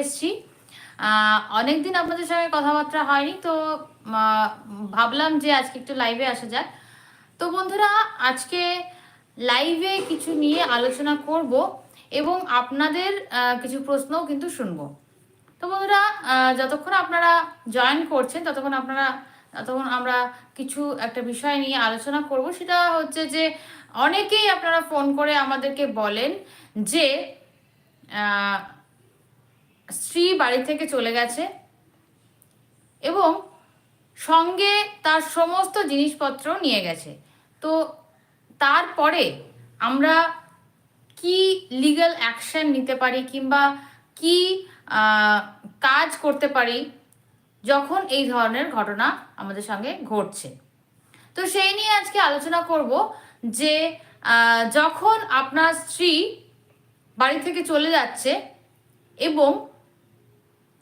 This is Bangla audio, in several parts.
এসছি। অনেক দিন আপনাদের সঙ্গে কথাবার্তা হয়নি, তো ভাবলাম যে আজকে একটু লাইভে আসা যাক। তো বন্ধুরা, আজকে লাইভে কিছু নিয়ে আলোচনা করব এবং আপনাদের কিছু প্রশ্নও কিন্তু শুনব। তো বন্ধুরা যতক্ষণ আপনারা জয়েন করছেন, ততক্ষণ আপনারা, ততক্ষণ আমরা কিছু একটা বিষয় নিয়ে আলোচনা করব। সেটা হচ্ছে যে, অনেকেই আপনারা ফোন করে আমাদেরকে বলেন যে স্ত্রী বাড়ি থেকে চলে গেছে এবং সঙ্গে তার সমস্ত জিনিসপত্র নিয়ে গেছে। তো তারপরে আমরা কি লিগ্যাল অ্যাকশন নিতে পারি কিংবা কি কাজ করতে পারি যখন এই ধরনের ঘটনা আমাদের সঙ্গে ঘটছে? তো সেই নিয়ে আজকে আলোচনা করব যে যখন আপনার স্ত্রী বাড়ি থেকে চলে যাচ্ছে এবং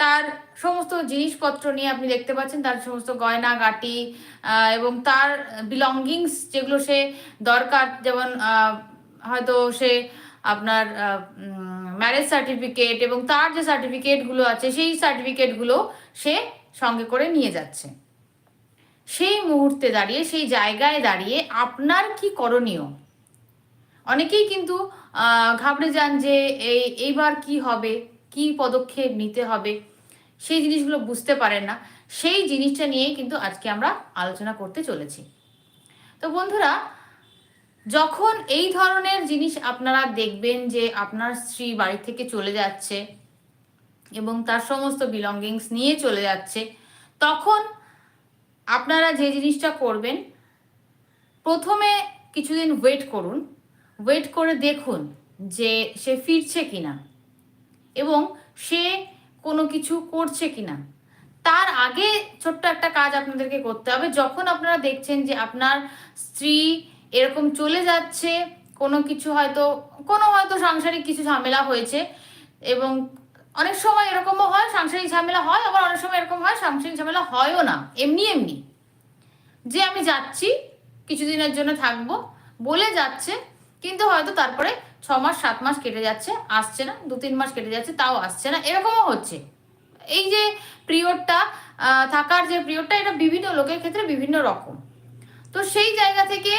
তার সমস্ত জিনিসপত্র নিয়ে আপনি দেখতে পাচ্ছেন, তার সমস্ত গয়না, গাটি এবং তার বিলঙ্গিংস যেগুলো সে দরকার, যেমন হয়তো সে আপনার ম্যারেজ সার্টিফিকেট এবং তার যে সার্টিফিকেটগুলো আছে, সেই সার্টিফিকেটগুলো সে সঙ্গে করে নিয়ে যাচ্ছে। সেই মুহূর্তে দাঁড়িয়ে, সেই জায়গায় দাঁড়িয়ে আপনার কি করণীয়? অনেকেই কিন্তু ঘাবড়ে যান যে, এই, এইবার কি হবে? কি পদক্ষেপ নিতে হবে, সেই জিনিসগুলো বুঝতে পারেন না। সেই জিনিসটা নিয়েই কিন্তু আজকে আমরা আলোচনা করতে চলেছি। তো বন্ধুরা, যখন এই ধরনের জিনিস আপনারা দেখবেন যে আপনার স্ত্রী বাড়ি থেকে চলে যাচ্ছে এবং তার সমস্ত বিলঙ্গিংস নিয়ে চলে যাচ্ছে, তখন আপনারা যে জিনিসটা করবেন, প্রথমে কিছুদিন ওয়েট করুন। ওয়েট করে দেখুন যে সে ফিরছে কিনা। এবং সে কোনো কিছু করছে কিনা। তার আগে ছোট্ট একটা কাজ আপনাদেরকে করতে হবে। যখন আপনারা দেখছেন যে আপনার স্ত্রী এরকম চলে যাচ্ছে, কোনো কিছু হয়তো, কোনো হয়তো সাংসারিক কিছু ঝামেলা হয়েছে এবং অনেক সময় এরকমও হয়, সাংসারিক ঝামেলা হয়, আবার অনেক সময় এরকম হয়, সাংসারিক ঝামেলা হয়ও না। এমনি এমনি। যে আমি যাচ্ছি, কিছুদিনের জন্য থাকব, বলে যাচ্ছে, কিন্তু হয়তো তারপরে ছ মাস সাত মাস কেটে যাচ্ছে, আসছে না, দু তিন মাস কেটে যাচ্ছে, তাও আসছে না, এরকমও হচ্ছে। এই যে পিরিয়ডটা থাকার যে পিরিয়ডটা এটা বিভিন্ন লোকের ক্ষেত্রে বিভিন্ন রকম। তো সেই জায়গা থেকে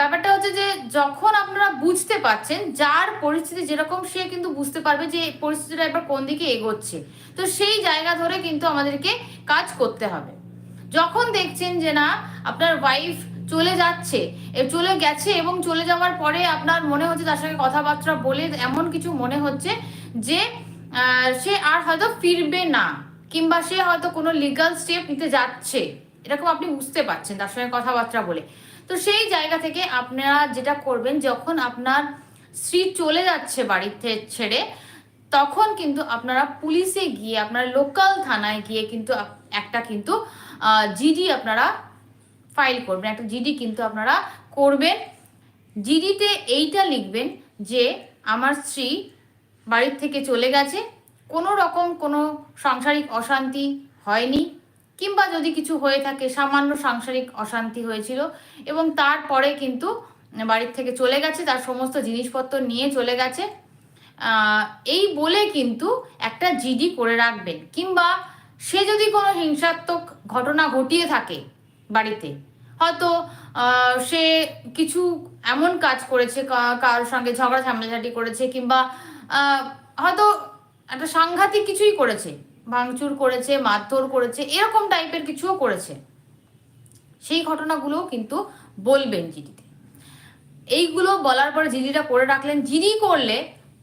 ব্যাপারটা হচ্ছে যে যখন আপনারা বুঝতে পারছেন, যার পরিস্থিতি যেরকম, সে কিন্তু বুঝতে পারবে যে পরিস্থিতিটা এবার কোন দিকে এগোচ্ছে। তো সেই জায়গা ধরে কিন্তু আমাদেরকে কাজ করতে হবে। যখন দেখছেন যে না, আপনার ওয়াইফ চলে যাচ্ছে। চলে গেছে এবং চলে যাওয়ার পরে আপনার মনে হচ্ছে তার সঙ্গে কথাবার্তা বলে এমন কিছু মনে হচ্ছে যে সে আর হয়তো ফিরবে না কিংবা সে হয়তো কোনো লিগাল স্টেপ নিতে যাচ্ছে। এরকম আপনি বুঝতে পারছেন তার সঙ্গে কথাবার্তা বলে। তো সেই জায়গা থেকে আপনারা যেটা করবেন, যখন আপনার স্ত্রী চলে যাচ্ছে বাড়িতে ছেড়ে, তখন কিন্তু আপনারা পুলিশে গিয়ে, আপনার লোকাল থানায় গিয়ে কিন্তু একটা কিন্তু জিডি আপনারা ফাইল করবেন, একটা জিডি কিন্তু আপনারা করবেন। জিডিতে এইটা লিখবেন যে আমার স্ত্রী বাড়ির থেকে চলে গেছে, কোনো রকম কোনো সাংসারিক অশান্তি হয়নি, কিংবা যদি কিছু হয়ে থাকে, সামান্য সাংসারিক অশান্তি হয়েছিল, এবং তারপরে কিন্তু বাড়ির থেকে চলে গেছে, তার সমস্ত জিনিসপত্র নিয়ে চলে গেছে। এই বলে কিন্তু একটা জিডি করে রাখবেন, কিংবা সে যদি কোনো হিংসাত্মক ঘটনা ঘটিয়ে থাকে বাড়িতে। হয়তো সে কিছু এমন কাজ করেছে কারোর সঙ্গে ঝগড়া ঝামেলাঝাটি করেছে কিংবা হয়তো একটা সাংঘাতিক কিছুই করেছে। ভাঙচুর করেছে, মারধর করেছে, এরকম টাইপের কিছুও করেছে। সেই ঘটনাগুলোও কিন্তু বলবেন জিডিতে। এইগুলো বলার পরে জিডিটা করে রাখলেন। জিডি করলে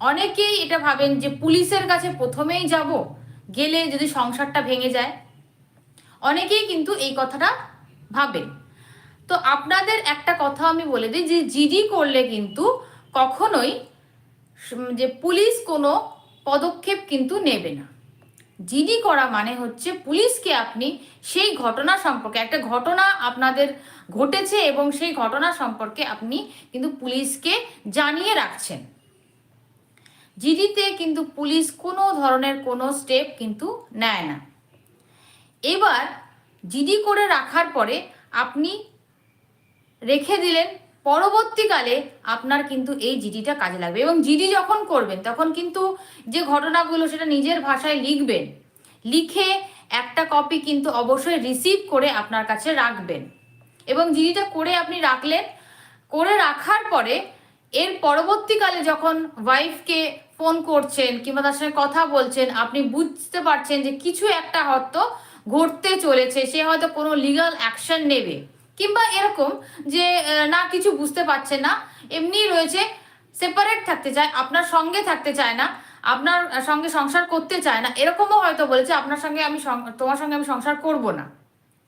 অনেকেই এটা ভাবেন যে পুলিশের কাছে প্রথমেই যাব, গেলে যদি সংসারটা ভেঙে যায়। অনেকেই কিন্তু এই কথাটা ভাবেন। তো আপনাদের একটা কথা আমি বলে দিই যে জিডি করলে কিন্তু কখনোই যে পুলিশ কোনো পদক্ষেপ কিন্তু নেবে না। জিডি করা মানে হচ্ছে পুলিশকে আপনি সেই ঘটনা সম্পর্কে, একটা ঘটনা আপনাদের ঘটেছে এবং সেই ঘটনা সম্পর্কে আপনি কিন্তু পুলিশকে জানিয়ে রাখছেন। জিডিতে কিন্তু পুলিশ কোনো ধরনের কোনো স্টেপ কিন্তু নেয় না। এবার জিডি করে রাখার পরে আপনি রেখে দিলেন, পরবর্তীকালে আপনার কিন্তু এই জিডিটা কাজে লাগবে। এবং জিডি যখন করবেন, তখন কিন্তু যে ঘটনাগুলো সেটা নিজের ভাষায় লিখবেন, লিখে একটা কপি কিন্তু অবশ্যই রিসিভ করে আপনার কাছে রাখবেন। এবং জিডিটা করে আপনি রাখলেন, করে রাখার পরে এর পরবর্তীকালে যখন ওয়াইফকে ফোন করছেন কিংবা তার সঙ্গে কথা বলছেন, আপনি বুঝতে পারছেন যে কিছু একটা হয়তো ঘটতে চলেছে, সে হয়তো কোনো লিগাল অ্যাকশন নেবে। কিংবা এরকম যে না, কিছু বুঝতে পারছে না। এমনি রয়েছে সেপারেট থাকতে চায়, আপনার সঙ্গে থাকতে চায় না, আপনার সঙ্গে সংসার করতে চায় না, এরকমও হয়তো বলেছে, আপনার সঙ্গে আমি তোমার সঙ্গে আমি সংসার করব না।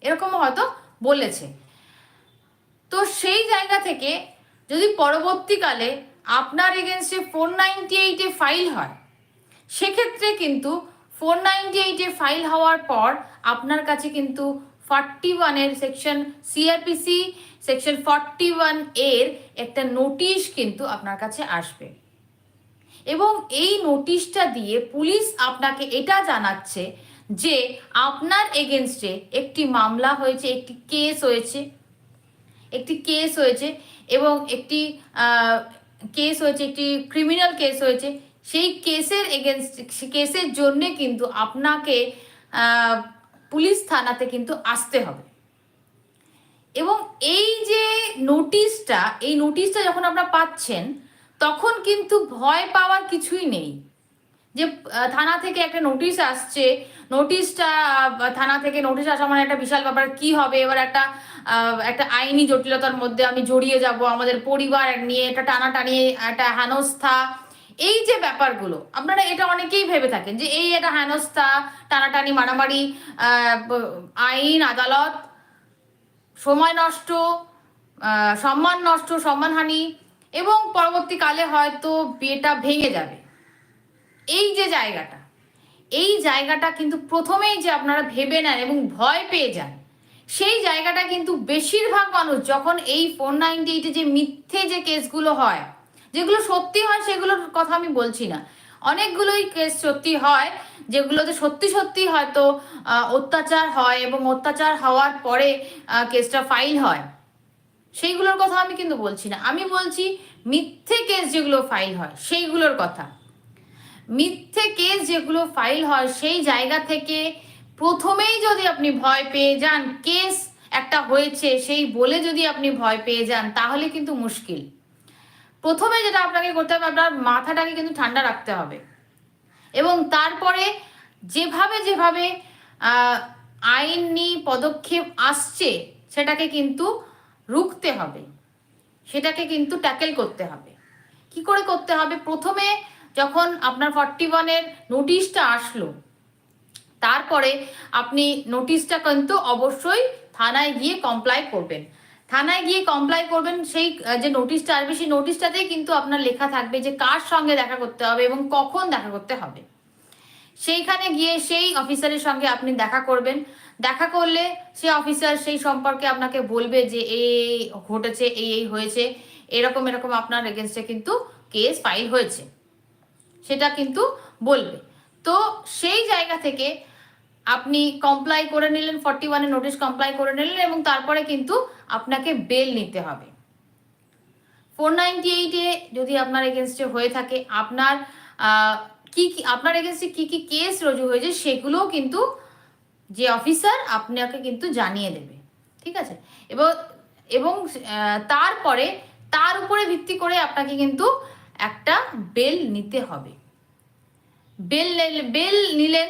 এরকমও হয়তো বলেছে। তো সেই জায়গা থেকে যদি পরবর্তীকালে আপনার এগেনস্টে ফোর নাইনটি এইটে ফাইল হয়, সেক্ষেত্রে কিন্তু ফোর নাইনটি এইটে ফাইল হওয়ার পর আপনার কাছে কিন্তু ফর্টি ওয়ানের সেকশন সিআরপিসি সেকশন ফর্টি ওয়ানের একটা নোটিশ কিন্তু আপনার কাছে আসবে। এবং এই নোটিশটা দিয়ে পুলিশ আপনাকে এটা জানাচ্ছে যে আপনার এগেনস্টে একটি মামলা হয়েছে, একটি কেস হয়েছে, একটি কেস হয়েছে এবং একটি কেস হয়েছে, একটি ক্রিমিনাল কেস হয়েছে। সেই কেসের এগেনস্ট কেসের জন্যে কিন্তু আপনাকে পুলিশ থানাতে কিন্তু আসতে হবে। এবং এই যে নোটিশটা, এই নোটিশটা যখন আপনারা পাচ্ছেন, তখন কিন্তু ভয় পাওয়ার কিছুই নেই। যে থানা থেকে একটা নোটিশ আসছে, নোটিশটা থানা থেকে নোটিশ আসা মানে একটা বিশাল ব্যাপার, কি হবে? এবার একটা একটা আইনি জটিলতার মধ্যে আমি জড়িয়ে যাব, আমাদের পরিবার নিয়ে একটা টানাটানি, একটা হেনস্থা এই যে ব্যাপারগুলো, আপনারা এটা অনেকেই ভেবে থাকেন যে এই এটা হেনস্থা, টানাটানি, মারামারি আইন, আদালত, সময় নষ্ট সম্মান নষ্ট, সম্মানহানি, এবং পরবর্তীকালে হয়তো বিয়েটা ভেঙে যাবে। এই যে জায়গাটা, এই জায়গাটা কিন্তু প্রথমেই যে আপনারা ভেবে নেন এবং ভয় পেয়ে যান, সেই জায়গাটা কিন্তু বেশিরভাগ মানুষ যখন এই ফোর নাইনটি এইটে যে মিথ্যে যে কেসগুলো হয় যেগুলো সত্যি হয়, সেগুলোর কথা আমি বলছি না। অনেকগুলোই কেস সত্যি হয় যেগুলোতে সত্যি সত্যি হয়তো অত্যাচার হয় এবং অত্যাচার হওয়ার পরে কেসটা ফাইল হয়। সেইগুলোর কথা আমি কিন্তু বলছি না। আমি বলছি মিথ্যে কেস যেগুলো ফাইল হয়, সেইগুলোর কথা। মিথ্যে কেস যেগুলো ফাইল হয়, সেই জায়গা থেকে প্রথমেই যদি আপনি ভয় পেয়ে যান কেস একটা হয়েছে, সেই বলে যদি আপনি ভয় পেয়ে যান, তাহলে কিন্তু মুশকিল। প্রথমে যেটা আপনাকে করতে হবে, আপনার মাথাটাকে কিন্তু ঠান্ডা রাখতে হবে। এবং তারপরে যেভাবে যেভাবে আইনি পদক্ষেপ আসছে, সেটাকে কিন্তু রুখতে হবে। সেটাকে কিন্তু ট্যাকেল করতে হবে। কি করে করতে হবে? প্রথমে যখন আপনার ফর্টি ওয়ানের নোটিশটা আসলো, তারপরে আপনি নোটিশটা কিন্তু অবশ্যই থানায় গিয়ে কমপ্লাই করবেন। থানায় গিয়ে কমপ্লাই করবেন, সেই যে নোটিশটা আসবে, সেই নোটিশটাতেই কিন্তু আপনার লেখা থাকবে যে কার সঙ্গে দেখা করতে হবে এবং কখন দেখা করতে হবে। সেইখানে গিয়ে সেই অফিসারের সঙ্গে আপনি দেখা করবেন। দেখা করলে সে অফিসার সেই সম্পর্কে আপনাকে বলবে যে এই এই ঘটেছে, এই এই হয়েছে, এরকম এরকম আপনার এগেনস্টে কিন্তু কেস ফাইল হয়েছে। সেটা কিন্তু বলবে। তো সেই জায়গা থেকে আপনি কমপ্লাই করে নিলেন ফর্টি ওয়ানে নোটিশ কমপ্লাই করে নিলেন এবং তারপরে কিন্তু আপনাকে বেল নিতে হবে। ফোর নাইনটি এইটে যদি আপনার এগেনস্টে হয়ে থাকে, আপনার কি কি, আপনার এগেনস্টে কি কি কেস রজু হয়েছে সেগুলোও কিন্তু যে অফিসার আপনাকে কিন্তু জানিয়ে দেবে, ঠিক আছে? এবং এবং তারপরে, তার উপরে ভিত্তি করে আপনাকে কিন্তু একটা বেল নিতে হবে। বেল বেল নিলেন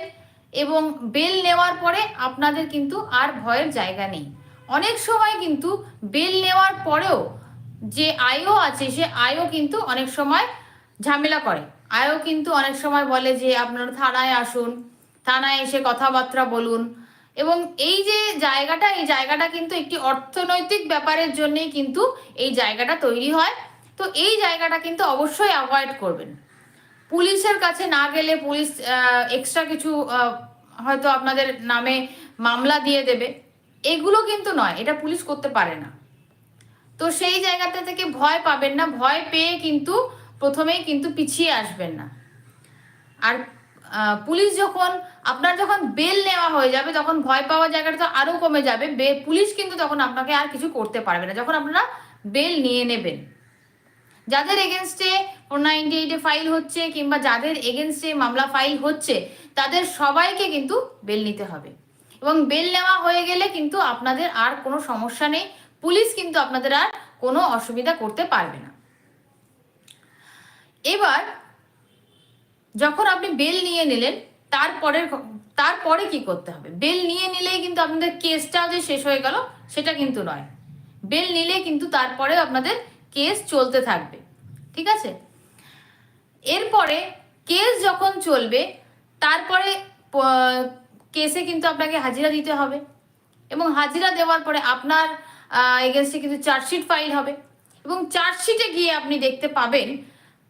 এবং বেল নেওয়ার পরে আপনাদের কিন্তু আর ভয়ের জায়গা নেই। অনেক সময় কিন্তু বেল নেওয়ার পরেও যে আয়ও আছে, সে আয়ও কিন্তু অনেক সময় ঝামেলা করে। আয়ও কিন্তু অনেক সময় বলে যে, আপনারা থানায় আসুন, থানায় এসে কথাবার্তা বলুন। এবং এই যে জায়গাটা, এই জায়গাটা কিন্তু একটি অর্থনৈতিক ব্যাপারের জন্যই কিন্তু এই জায়গাটা তৈরি হয়। তো এই জায়গাটা কিন্তু অবশ্যই অ্যাভয়েড করবেন। পুলিশের কাছে না গেলে পুলিশ এক্সট্রা কিছু হয়তো আপনাদের নামে মামলা দিয়ে দেবে। এগুলো কিন্তু নয়, এটা পুলিশ করতে পারে না। তো সেই জায়গাটা থেকে ভয় পাবেন না, ভয় পেয়ে কিন্তু প্রথমেই কিন্তু পিছিয়ে আসবেন না। আর পুলিশ যখন, আপনার যখন বেল নেওয়া হয়ে যাবে, তখন ভয় পাওয়ার জায়গাটা তো আরও কমে যাবে। পুলিশ কিন্তু তখন আপনাকে আর কিছু করতে পারবে না। যখন আপনারা বেল নিয়ে নেবেন। যাদের এগেনস্টে ফোর নাইনটি এইটে ফাইল হচ্ছে কিংবা যাদের এগেনস্টে মামলা ফাইল হচ্ছে, তাদের সবাইকে কিন্তু বেল নিতে হবে। এবং বেল নেওয়া হয়ে গেলে কিন্তু আপনাদের আর কোনো সমস্যা নেই। পুলিশ কিন্তু আপনাদের আর কোনো অসুবিধা করতে পারবে না। এবার, যখন আপনি বেল নিয়ে নিলেন তারপরের তারপরে কি করতে হবে? বেল নিয়ে নিলেই কিন্তু আপনাদের কেসটা যে শেষ হয়ে গেল, সেটা কিন্তু নয়। বেল নিলে কিন্তু তারপরে আপনাদের কেস চলতে থাকবে, ঠিক আছে? এরপরে কেস যখন চলবে, তারপরে কেসে কিন্তু আপনাকে হাজিরা দিতে হবে এবং হাজিরা দেওয়ার পরে আপনার এগেনস্টে কিন্তু চার্জশিট ফাইল হবে এবং চার্জশিটে গিয়ে আপনি দেখতে পাবেন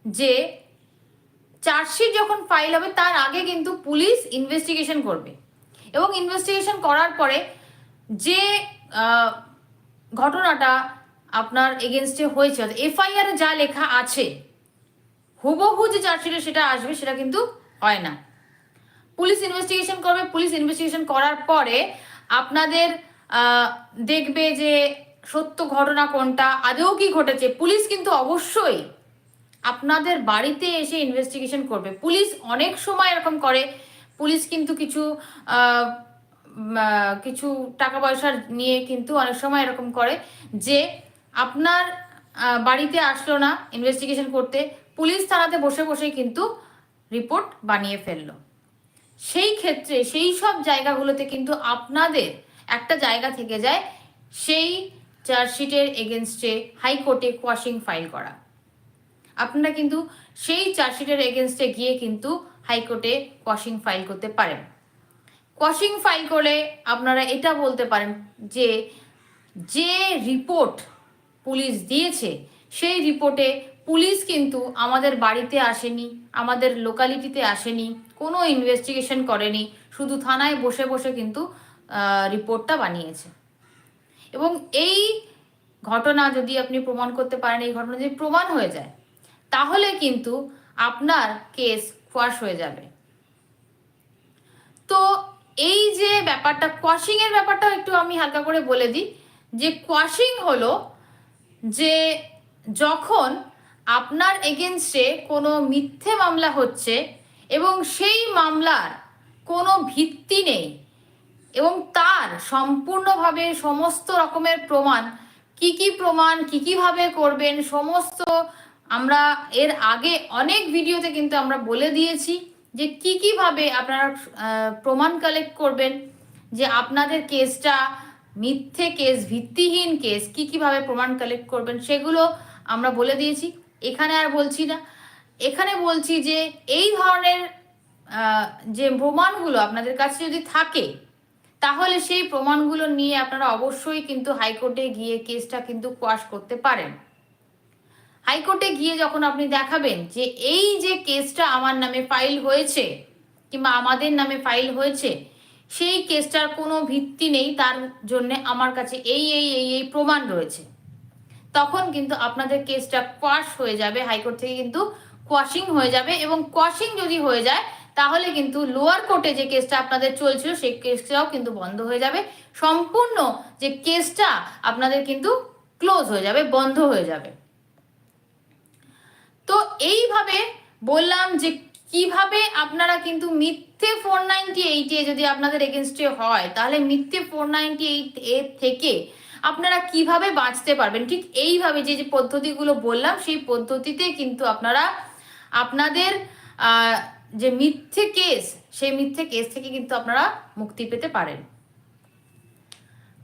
যে চার্জশিট যখন ফাইল হবে, তার আগে কিন্তু পুলিশ ইনভেস্টিগেশন করবে এবং ইনভেস্টিগেশন করার পরে যে ঘটনাটা আপনার এগেনস্টে হয়েছে। এফআইআর যা লেখা আছে, হুবহু যে চার্জশিটে সেটা আসবে, সেটা কিন্তু হয় না। পুলিশ ইনভেস্টিগেশন করবে, পুলিশ ইনভেস্টিগেশন করার পরে আপনাদের দেখবে যে সত্য ঘটনা কোনটা, আদৌ কি ঘটেছে। পুলিশ কিন্তু অবশ্যই আপনাদের বাড়িতে এসে ইনভেস্টিগেশন করবে। পুলিশ অনেক সময় এরকম করে। পুলিশ কিন্তু কিছু কিছু টাকা পয়সা নিয়ে কিন্তু অনেক সময় এরকম করে যে আপনার বাড়িতে আসলো না ইনভেস্টিগেশন করতে, পুলিশ থানাতে বসে বসেই কিন্তু রিপোর্ট বানিয়ে ফেলল। সেই ক্ষেত্রে, সেই সব জায়গাগুলোতে কিন্তু আপনাদের একটা জায়গা থেকে যায় সেই চার্জশিটের এগেনস্টে হাইকোর্টে কোয়াশিং ফাইল করা। আপনারা কিন্তু সেই চার্জশিটের এগেনস্টে গিয়ে কিন্তু হাইকোর্টে কোয়াশিং ফাইল করতে পারেন। কোয়াশিং ফাইল করে আপনারা এটা বলতে পারেন যে যে রিপোর্ট পুলিশ দিয়েছে, সেই রিপোর্টে পুলিশ কিন্তু আমাদের বাড়িতে আসেনি, আমাদের লোকালিটিতে আসেনি, কোনো ইনভেস্টিগেশন করেনি, শুধু থানায় বসে বসে কিন্তু রিপোর্টটা বানিয়েছে। এবং এই ঘটনা যদি আপনি প্রমাণ করতে পারেন, এই ঘটনা যদি প্রমাণ হয়ে যায়, তাহলে কিন্তু আপনার কেস কোয়াশ হয়ে যাবে। তো এই যে ব্যাপারটা কোয়াশিং এর ব্যাপারটা একটু আমি হালকা করে বলে দিই, যে কোয়াশিং হলো যে যখন আপনার এগেনস্টে কোনো মিথ্যে মামলা হচ্ছে এবং সেই মামলার কোনো ভিত্তি নেই এবং তার সম্পূর্ণভাবে সমস্ত রকমের প্রমাণ, কি কি প্রমাণ, কি কীভাবে করবেন, সমস্ত আমরা এর আগে অনেক ভিডিওতে কিন্তু আমরা বলে দিয়েছি যে কি কীভাবে আপনারা প্রমাণ কালেক্ট করবেন, যে আপনাদের কেসটা মিথ্যে কেস, ভিত্তিহীন কেস, কি কীভাবে প্রমাণ কালেক্ট করবেন সেগুলো আমরা বলে দিয়েছি। এখানে আর বলছি না। এখানে বলছি যে এই ধরনের যে প্রমাণগুলো আপনাদের কাছে যদি থাকে, তাহলে সেই প্রমাণগুলো নিয়ে আপনারা অবশ্যই কিন্তু হাইকোর্টে গিয়ে কেসটা কিন্তু কোয়াশ করতে পারেন। হাইকোর্টে গিয়ে যখন আপনি দেখাবেন যে এই যে কেসটা আমার নামে ফাইল হয়েছে, কিংবা আমাদের নামে ফাইল হয়েছে সেই কেসটার কোনো ভিত্তি নেই, তার জন্য আমার কাছে এই এই এই এই প্রমাণ রয়েছে। তখন কিন্তু আপনাদের কেসটা কোয়াশ হয়ে যাবে, হাইকোর্ট থেকে কিন্তু কোয়াশিং হয়ে যাবে এবং কোয়াশিং যদি হয়ে যায়, তাহলে কিন্তু লোয়ার কোর্টে যে কেসটা আপনাদের চলছিল, সেই কেসটাও কিন্তু বন্ধ হয়ে যাবে। সম্পূর্ণ যে কেসটা আপনাদের কিন্তু ক্লোজ হয়ে যাবে, বন্ধ হয়ে যাবে। তো এইভাবে বললাম যে কীভাবে আপনারা কিন্তু মিথ্যে ফোর নাইনটি এইটে যদি আপনাদের এগেনস্টে হয়, তাহলে মিথ্যে ফোর নাইনটি এইট এর থেকে আপনারা কীভাবে বাঁচতে পারবেন? ঠিক এইভাবে যে যে পদ্ধতিগুলো বললাম, সেই পদ্ধতিতে কিন্তু আপনারা, আপনাদের যে মিথ্যে কেস সেই মিথ্যে কেস থেকে কিন্তু আপনারা মুক্তি পেতে পারেন।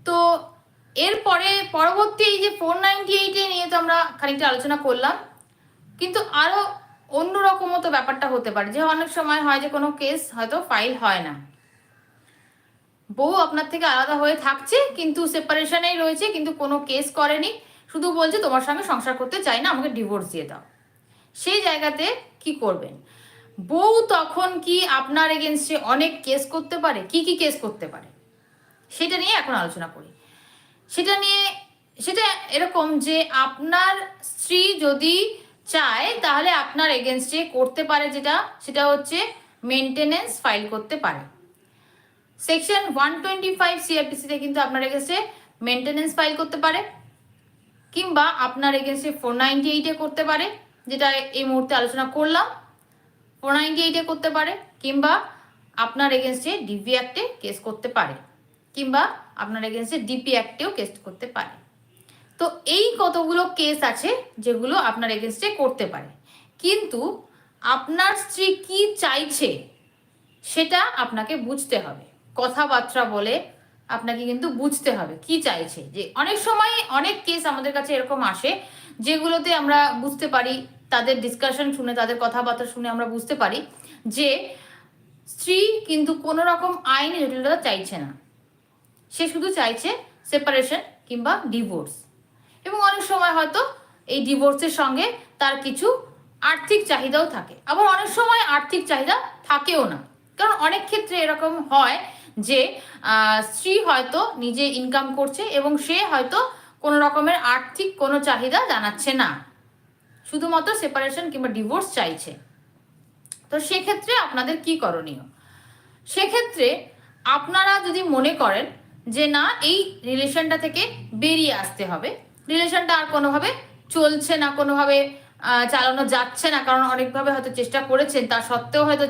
তো এরপরে পরবর্তী এই যে ফোর নাইনটি এইটে নিয়ে তো আমরা খানিকটা আলোচনা করলাম, কিন্তু আরও অন্যরকম তো ব্যাপারটা হতে পারে। যে অনেক সময় হয় যে কোনো কেস হয়তো ফাইল হয় না। বউ আপনার থেকে আলাদা হয়ে থাকছে, কিন্তু সেপারেশনেই রয়েছে, কিন্তু কোনো কেস করেনি। শুধু বলছে, তোমার সঙ্গে সংসার করতে চাই না, আমাকে ডিভোর্স দিয়ে দাও। সেই জায়গাতে কি করবেন? বউ তখন কি আপনার এগেনস্টে অনেক কেস করতে পারে? কি কি কেস করতে পারে? সেটা নিয়ে এখন আলোচনা করি। সেটা নিয়ে, সেটা এরকম যে আপনার স্ত্রী যদি চায়, তাহলে আপনার এগেনস্টে করতে পারে যেটা, সেটা হচ্ছে মেনটেনেন্স ফাইল করতে পারে। সেকশন ওয়ান টোয়েন্টি ফাইভ সিআরপিসিতে কিন্তু আপনার এগেনস্টে মেনটেনেন্স ফাইল করতে পারে, কিংবা আপনার এগেনস্টে ফোর নাইনটি এইটে করতে পারে, যেটা এই মুহূর্তে আলোচনা করলাম। ফোর নাইনটি এইটে করতে পারে, কিংবা আপনার এগেনস্টে ডিপি অ্যাক্টে কেস করতে পারে, কিংবা আপনার এগেনস্টে ডিপি অ্যাক্টেও কেস করতে পারে। তো এই কতগুলো কেস আছে যেগুলো আপনার এগেনস্টে করতে পারে। কিন্তু আপনার স্ত্রী কি চাইছে সেটা আপনাকে বুঝতে হবে। কথাবার্তা বলে আপনাকে কিন্তু বুঝতে হবে কি চাইছে। যে অনেক সময় অনেক কেস আমাদের কাছে এরকম আসে যেগুলোতে আমরা বুঝতে পারি, তাদের ডিসকাশন শুনে, তাদের কথাবার্তা শুনে আমরা বুঝতে পারি যে স্ত্রী কিন্তু কোনো রকম আইনি জটিলতা চাইছে না। সে শুধু চাইছে সেপারেশন কিংবা ডিভোর্স এবং অনেক সময় হয়তো এই ডিভোর্সের সঙ্গে তার কিছু আর্থিক চাহিদাও থাকে। আবার অনেক সময় আর্থিক চাহিদা থাকেও না। কারণ অনেক ক্ষেত্রে এরকম হয় যে স্ত্রী হয়তো নিজে ইনকাম করছে এবং সে হয়তো কোনো রকমের আর্থিক কোনো চাহিদা জানাচ্ছে না। শুধুমাত্র সেপারেশন কিংবা ডিভোর্স চাইছে। তো সেক্ষেত্রে আপনাদের কি করণীয়? সেক্ষেত্রে আপনারা যদি মনে করেন যে, না, এই রিলেশনটা থেকে বেরিয়ে আসতে হবে। রিলেশনটা আর কোনোভাবে চলছে না, কোনোভাবে চালানো যাচ্ছে না, কারণ অনেকভাবে হয়তো চেষ্টা করেছেন তা সত্ত্বেও হয়তো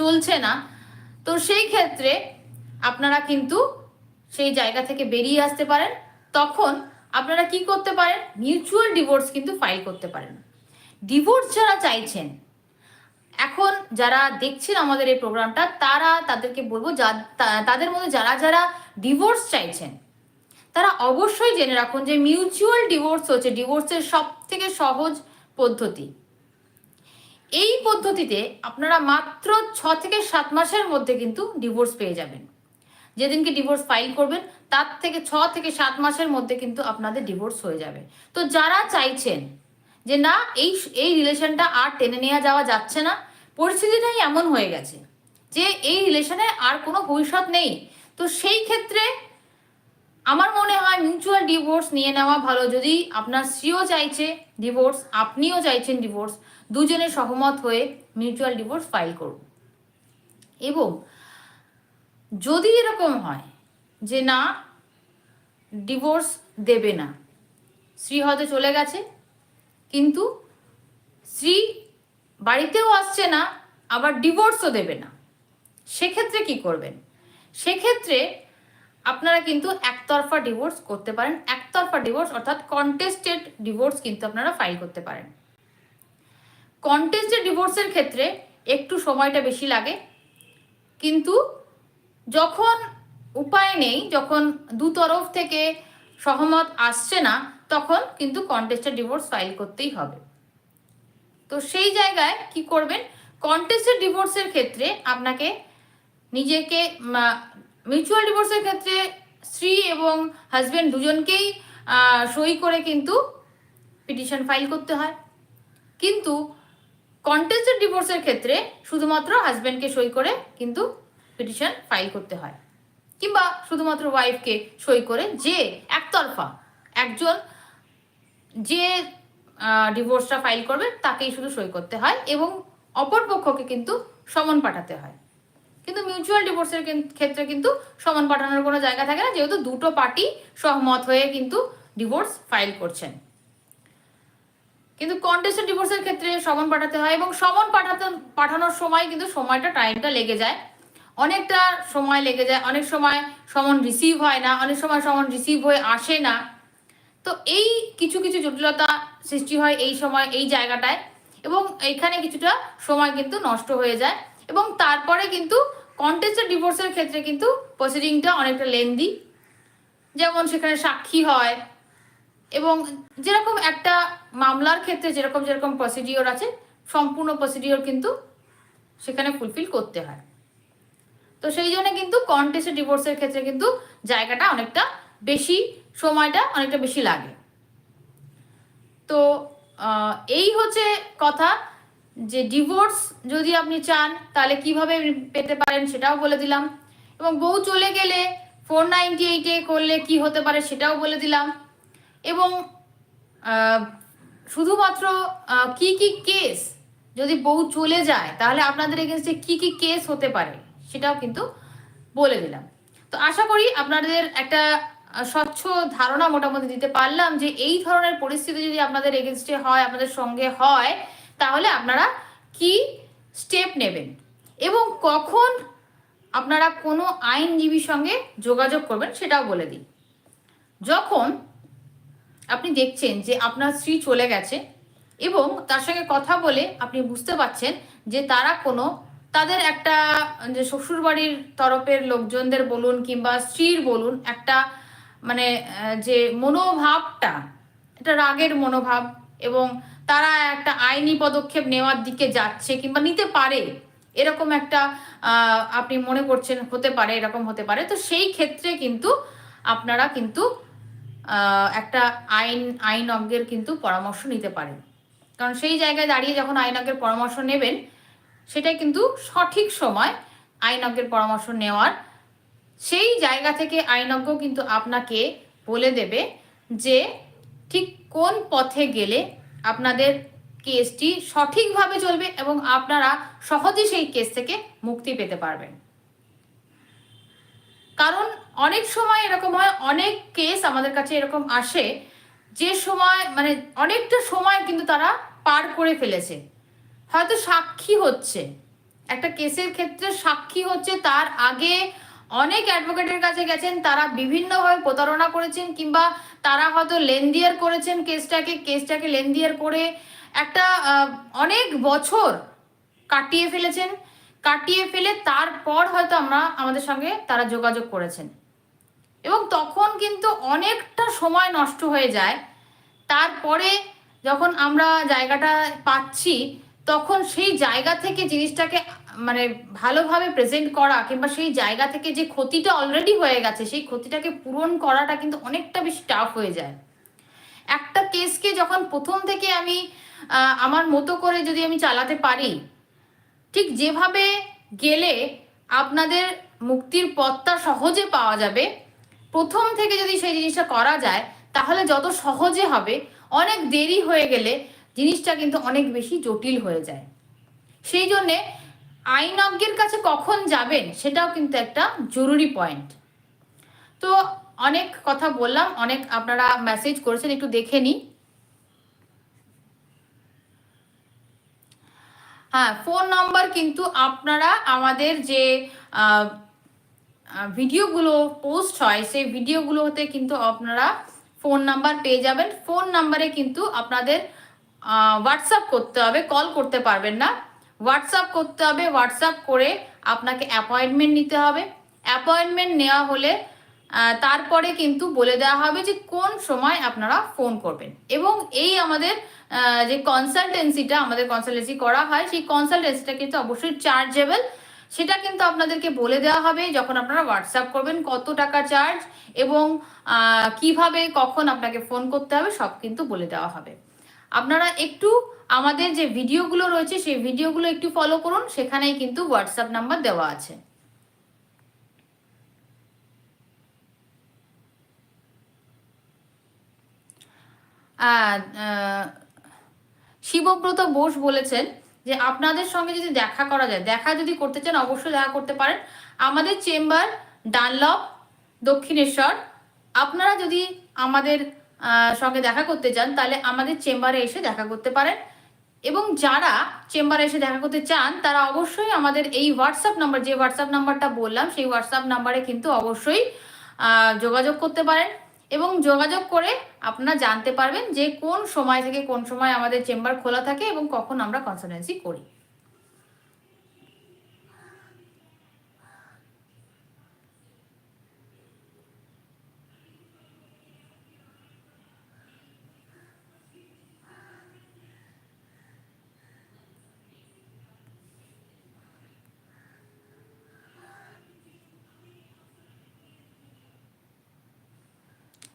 চলছে না। তো সেই ক্ষেত্রে আপনারা কিন্তু সেই জায়গা থেকে বেরিয়ে আসতে পারেন। তখন আপনারা কি করতে পারেন? মিউচুয়াল ডিভোর্স কিন্তু ফাইল করতে পারেন। ডিভোর্স যারা চাইছেন, এখন যারা দেখছেন আমাদের এই প্রোগ্রামটা, তারা তাদেরকে বলব, যা তাদের মধ্যে যারা যারা ডিভোর্স চাইছেন তারা অবশ্যই জেনে রাখুন যে মিউচুয়াল ডিভোর্স হচ্ছে ডিভোর্সের সব থেকে সহজ পদ্ধতি। এই পদ্ধতিতে আপনারা মাত্র ছ থেকে সাত মাসের মধ্যে কিন্তু ডিভোর্স পেয়ে যাবেন। যেদিনকে ডিভোর্স ফাইল করবেন, তার থেকে ছ থেকে সাত মাসের মধ্যে কিন্তু আপনাদের ডিভোর্স হয়ে যাবে। তো যারা চাইছেন যে না, এই এই রিলেশনটা আর টেনে নেওয়া যাওয়া যাচ্ছে না, পরিস্থিতিটাই এমন হয়ে গেছে যে এই রিলেশনে আর কোনো ভবিষ্যৎ নেই। তো সেই ক্ষেত্রে আমার মনে হয় মিউচুয়াল ডিভোর্স নিয়ে নেওয়া ভালো। যদি আপনার স্ত্রীও চাইছে ডিভোর্স আপনিও চাইছেন ডিভোর্স দুজনে সহমত হয়ে মিউচুয়াল ডিভোর্স ফাইল করুন। এবং যদি এরকম হয় যে না ডিভোর্স দেবে না, স্ত্রী হয়তো চলে গেছে, কিন্তু স্ত্রী বাড়িতেও আসছে না, আবার ডিভোর্সও দেবে না, সেক্ষেত্রে কি করবেন? সেক্ষেত্রে আপনারা কিন্তু একতরফা ডিভোর্স করতে পারেন। একতরফা ডিভোর্স অর্থাৎ কন্টেস্টেড ডিভোর্স কিন্তু আপনারা ফাইল করতে পারেন। কন্টেস্টেড ডিভোর্সের ক্ষেত্রে একটু সময়টা বেশি লাগে। কিন্তু যখন উপায় নেই, যখন দু তরফ থেকে সহমত আসছে না, তখন কিন্তু কন্টেস্টেড ডিভোর্স ফাইল করতেই হবে। তো সেই জায়গায় কি করবেন? কন্টেস্টেড ডিভোর্সের ক্ষেত্রে আপনাকে নিজেকে মিউচুয়াল ডিভোর্সের ক্ষেত্রে স্ত্রী এবং হাজব্যান্ড দুজনকেই সই করে কিন্তু পিটিশন ফাইল করতে হয়। কিন্তু কন্টেস্টেড ডিভোর্সের ক্ষেত্রে শুধুমাত্র হাজব্যান্ডকে সই করে কিন্তু পিটিশন ফাইল করতে হয়। কিংবা শুধুমাত্র ওয়াইফকে সই করে যে একতরফা একজন যে ডিভোর্সটা ফাইল করবে তাকেই শুধু সই করতে হয় এবং অপর পক্ষকে কিন্তু সমন পাঠাতে হয়। কিন্তু মিউচুয়াল ডিভোর্সের ক্ষেত্রে কিন্তু সমান পাঠানোর কোনো জায়গা থাকে না, যেহেতু দুটো পার্টি সহমত হয়ে কিন্তু ডিভোর্স ফাইল করছেন। কিন্তু কন্টেস্টেড ডিভোর্সের ক্ষেত্রে সমন পাঠাতে হয় এবং সমন পাঠাতে পাঠানোর সময় কিন্তু সময়টা টাইমটা লেগে যায়। অনেকটা সময় লেগে যায়, অনেক সময় সমন রিসিভ হয় না, অনেক সময় সমন রিসিভ হয়ে আসে না। তো এই কিছু কিছু জটিলতা সৃষ্টি হয় এই সময়, এই জায়গাটায় এবং এখানে কিছুটা সময় কিন্তু নষ্ট হয়ে যায়। এবং তারপরে কিন্তু কন্টেস্টেড ডিভোর্সের ক্ষেত্রে কিন্তু প্রসিডিংটা অনেকটা লেন্দি যেমন সেখানে সাক্ষী হয় এবং যেরকম একটা মামলার ক্ষেত্রে যেরকম যেরকম প্রসিডিওর আছে, সম্পূর্ণ প্রসিডিওর কিন্তু সেখানে ফুলফিল করতে হয়। তো সেই জন্য কিন্তু কন্টেস্টেড ডিভোর্সের ক্ষেত্রে কিন্তু জায়গাটা অনেকটা বেশি, সময়টা অনেকটা বেশি লাগে। তো এই হচ্ছে কথা। যে ডিভোর্স যদি আপনি চান, তাহলে কীভাবে পেতে পারেন সেটাও বলে দিলাম। এবং বউ চলে গেলে ফোর নাইনটি এইটে করলে কি হতে পারে সেটাও বলে দিলাম। এবং শুধুমাত্র কি কি কেস যদি বউ চলে যায়, তাহলে আপনাদের এগেনস্টে কি কি কেস হতে পারে সেটাও কিন্তু বলে দিলাম। তো আশা করি আপনাদের একটা স্বচ্ছ ধারণা মোটামুটি দিতে পারলাম যে এই ধরনের পরিস্থিতি যদি আপনাদের এগেনস্টে হয়, আপনাদের সঙ্গে হয় তাহলে আপনারা কি স্টেপ নেবেন? এবং কখন আপনারা কোনো আইনজীবীর সঙ্গে যোগাযোগ করবেন সেটাও বলে দিই যখন আপনি দেখছেন যে আপনার স্ত্রী চলে গেছে এবং তার সঙ্গে কথা বলে আপনি বুঝতে পারছেন যে তারা কোনো, তাদের একটা, যে শ্বশুরবাড়ির তরফের লোকজনদের বলুন কিংবা স্ত্রীর বলুন একটা মানে যে মনোভাবটা, এটা রাগের মনোভাব এবং তারা একটা আইনি পদক্ষেপ নেওয়ার দিকে যাচ্ছে কিংবা নিতে পারে। এরকম একটা আপনি মনে করছেন হতে পারে, এরকম হতে পারে। তো সেই ক্ষেত্রে কিন্তু আপনারা কিন্তু একটা আইন আইনজ্ঞের কিন্তু পরামর্শ নিতে পারেন। কারণ সেই জায়গায় দাঁড়িয়ে যখন আইনজ্ঞের পরামর্শ নেবেন, সেটাই কিন্তু সঠিক সময় আইনজ্ঞের পরামর্শ নেওয়ার। সেই জায়গা থেকে আইনজ্ঞ কিন্তু আপনাকে বলে দেবে যে, ঠিক কোন পথে গেলে আপনাদের কেসটি সঠিকভাবে চলবে এবং আপনারা সহজে সেই কেস থেকে মুক্তি পেতে পারবেন। কারণ অনেক সময় এরকম হয়, অনেক কেস আমাদের কাছে এরকম আসে, যে সময় মানে অনেকটা সময় কিন্তু তারা পার করে ফেলেছে। হয়তো সাক্ষী হচ্ছে। একটা কেসের ক্ষেত্রে সাক্ষী হচ্ছে তার আগে অনেক অ্যাডভোকেটের কাছে গেছেন, তারা বিভিন্নভাবে প্রতারণা করেছেন কিংবা তারা হয়তো লেনদিয়ার করেছেন কেসটাকে কেসটাকে লেনদিয়ার করে একটা অনেক বছর কাটিয়ে ফেলেছেন। কাটিয়ে ফেলে তারপর হয়তো আমরা আমাদের সঙ্গে তারা যোগাযোগ করেছেন। এবং তখন কিন্তু অনেকটা সময় নষ্ট হয়ে যায়। তারপরে যখন আমরা জায়গাটা পাচ্ছি, তখন সেই জায়গা থেকে জিনিসটাকে মানে ভালোভাবে প্রেজেন্ট করা কিংবা সেই জায়গা থেকে যে ক্ষতিটা অলরেডি হয়ে গেছে, সেই ক্ষতিটাকে পূরণ করাটা কিন্তু অনেকটা বেশি টাফ হয়ে যায়। একটা কেসকে যখন প্রথম থেকে আমি আমার মতো করে যদি আমি চালাতে পারি, ঠিক যেভাবে গেলে আপনাদের মুক্তির পথটা সহজে পাওয়া যাবে, প্রথম থেকে যদি সেই জিনিসটা করা যায়, তাহলে যত সহজে হবে, অনেক দেরি হয়ে গেলে জিনিসটা কিন্তু অনেক বেশি জটিল হয়ে যায়। সেই জন্যে আইনজ্ঞের কাছে কখন যাবেন সেটাও কিন্তু একটা জরুরি পয়েন্ট তো অনেক কথা বললাম, অনেক আপনারা মেসেজ করেছেন, একটু দেখে নিই হ্যাঁ ফোন নাম্বার কিন্তু আপনারা আমাদের যে ভিডিওগুলো পোস্ট হয়, সেই ভিডিওগুলোতে কিন্তু আপনারা ফোন নাম্বার পেয়ে যাবেন। ফোন নাম্বারে কিন্তু আপনাদের হোয়াটসঅ্যাপ করতে হবে কল করতে পারবেন না। হোয়াটসঅ্যাপ করতে হবে হোয়াটসঅ্যাপ করে আপনাকে অ্যাপয়েন্টমেন্ট নিতে হবে। অ্যাপয়েন্টমেন্ট নেওয়া হলে তারপরে কিন্তু বলে দেওয়া হবে যে কোন সময় আপনারা ফোন করবেন। এবং এই আমাদের যে কনসালটেন্সিটা আমাদের কনসালটেন্সি করা হয়, সেই কনসালটেন্সিটা কিন্তু অবশ্যই চার্জেবল সেটা কিন্তু আপনাদেরকে বলে দেওয়া হবে যখন আপনারা হোয়াটসঅ্যাপ করবেন কত টাকা চার্জ এবং কীভাবে, কখন আপনাকে ফোন করতে হবে, সব কিন্তু বলে দেওয়া হবে। আপনারা একটু আমাদের যে ভিডিওগুলো রয়েছে, সেই ভিডিওগুলো একটু ফলো করুন, সেখানেই কিন্তু হোয়াটসঅ্যাপ নাম্বার দেওয়া আছে। শিবব্রত বোস বলেছেন যে আপনাদের সঙ্গে যদি দেখা করা যায়, দেখা যদি করতে চান, অবশ্যই দেখা করতে পারেন। আমাদের চেম্বার ডানলপ দক্ষিণেশ্বর, আপনারা যদি আমাদের সঙ্গে দেখা করতে চান তাহলে আমাদের চেম্বারে এসে দেখা করতে পারেন। এবং যারা চেম্বারে এসে দেখা করতে চান, তারা অবশ্যই আমাদের এই হোয়াটসঅ্যাপ নাম্বার যে হোয়াটসঅ্যাপ নাম্বারটা বললাম, সেই হোয়াটসঅ্যাপ নাম্বারে কিন্তু অবশ্যই যোগাযোগ করতে পারেন। এবং যোগাযোগ করে আপনারা জানতে পারবেন যে কোন সময় থেকে কোন সময় আমাদের চেম্বার খোলা থাকে এবং কখন আমরা কনসালটেন্সি করি।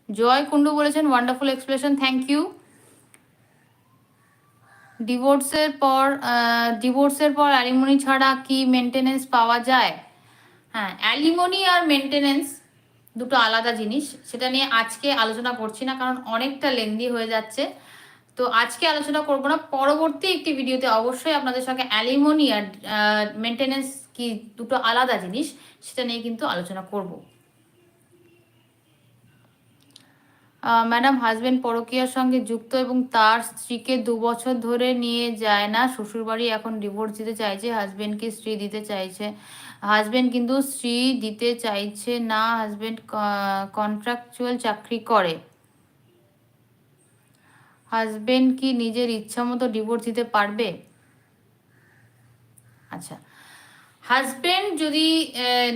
জয় কুন্ডু বলেছেন ওয়ান্ডারফুল এক্সপ্রেশন থ্যাংক ইউ ডিভোর্সের পর ডিভোর্সের পর অ্যালিমনি ছাড়া কি মেনটেনেন্স পাওয়া যায়? হ্যাঁ অ্যালিমনি আর মেনটেনেন্স দুটো আলাদা জিনিস, সেটা নিয়ে আজকে আলোচনা করছি না, কারণ অনেকটা লেন্দি হয়ে যাচ্ছে। তো আজকে আলোচনা করব না, পরবর্তী একটি ভিডিওতে অবশ্যই আপনাদের সঙ্গে অ্যালিমনি আর মেনটেনেন্স কি দুটো আলাদা জিনিস, সেটা নিয়ে কিন্তু আলোচনা করব। ম্যাডাম হাজবেন্ড পরকীয়ার সঙ্গে যুক্ত এবং তার স্ত্রীকে দু বছর ধরে নিয়ে যায় না। শ্বশুরবাড়ি এখন ডিভোর্স দিতে চাইছে হাজবেন্ডকে স্ত্রী দিতে চাইছে। হাজবেন্ড কিন্তু স্ত্রী দিতে চাইছে না হাজবেন্ড কন্ট্রাকচুয়াল চাকরি করে। হাজবেন্ড কি নিজের ইচ্ছা মতো ডিভোর্স দিতে পারবে? আচ্ছা। হাজবেন্ড যদি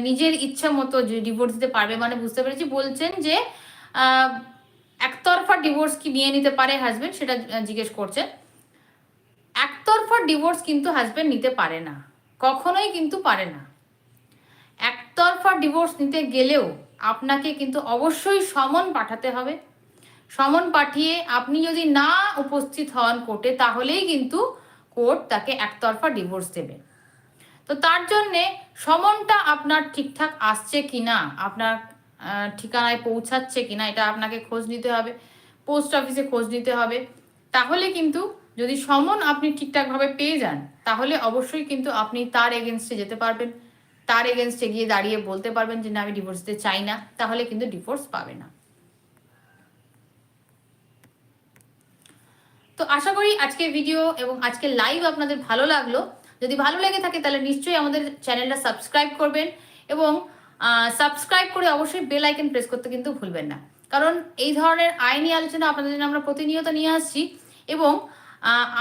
নিজের ইচ্ছা মতো ডিভোর্স দিতে পারবে মানে বুঝতে পেরেছি, বলছেন যে ডিভোর্স কি নিয়ে নিতে পারে হাজবেন্ড সেটা জিজ্ঞেস করছেন একতরফা ডিভোর্স কিন্তু হাজবেন্ড নিতে পারে না। কখনোই কিন্তু পারে না। একতরফা ডিভোর্স নিতে গেলেও আপনাকে কিন্তু অবশ্যই সমন পাঠাতে হবে। সমন পাঠিয়ে আপনি যদি না উপস্থিত হন কোর্টে, তাহলেই কিন্তু কোর্ট তাকে একতরফা ডিভোর্স দেবে। তো তার জন্যে সমনটা আপনার ঠিকঠাক আসছে কিনা, আপনার ঠিকানায় পৌঁছাচ্ছে কিনা, এটা আপনাকে খোঁজ নিতে হবে। পোস্ট অফিসে খোঁজ নিতে হবে। তাহলে কিন্তু যদি সমন আপনি ঠিকঠাকভাবে পেয়ে যান, তাহলে অবশ্যই কিন্তু আপনি তার এগেনস্টে যেতে পারবেন। তার এগেনস্টে গিয়ে দাঁড়িয়ে বলতে পারবেন যে, না, আমি ডিভোর্স দিতে চাই না। তাহলে কিন্তু ডিভোর্স পাবে না। তো আশা করি আজকের ভিডিও এবং আজকের লাইভ আপনাদের ভালো লাগল। যদি ভালো লেগে থাকে, তাহলে নিশ্চয়ই আমাদের চ্যানেলটা সাবস্ক্রাইব করবেন এবং সাবস্ক্রাইব করে অবশ্যই বেল আইকন প্রেস করতে কিন্তু ভুলবেন না। কারণ এই ধরনের আইনি আলোচনা আপনাদের জন্য আমরা প্রতিনিয়ত নিয়ে আসছি এবং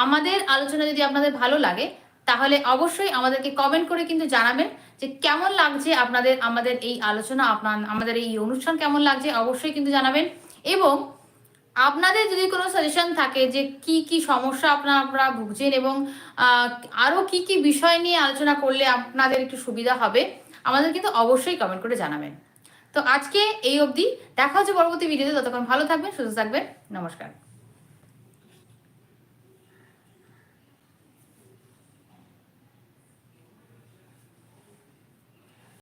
আমাদের আলোচনা যদি আপনাদের ভালো লাগে, তাহলে অবশ্যই আমাদেরকে কমেন্ট করে কিন্তু জানাবেন যে কেমন লাগছে আপনাদের, আমাদের এই আলোচনা, আপনার, আমাদের এই অনুষ্ঠান কেমন লাগছে অবশ্যই কিন্তু জানাবেন। এবং, আপনাদের যদি কোনো সাজেশন থাকে যে কি কি সমস্যা আপনারা ভুগছেন এবং আরও আরও কি কি বিষয় নিয়ে আলোচনা করলে আপনাদের একটু সুবিধা হবে, আমাদের কিন্তু অবশ্যই কমেন্ট করে জানাবেন। তো আজকে এই অবধি। দেখা হচ্ছে পরবর্তী ভিডিওতে। ততক্ষণ ভালো থাকবেন সুস্থ থাকবেন। নমস্কার।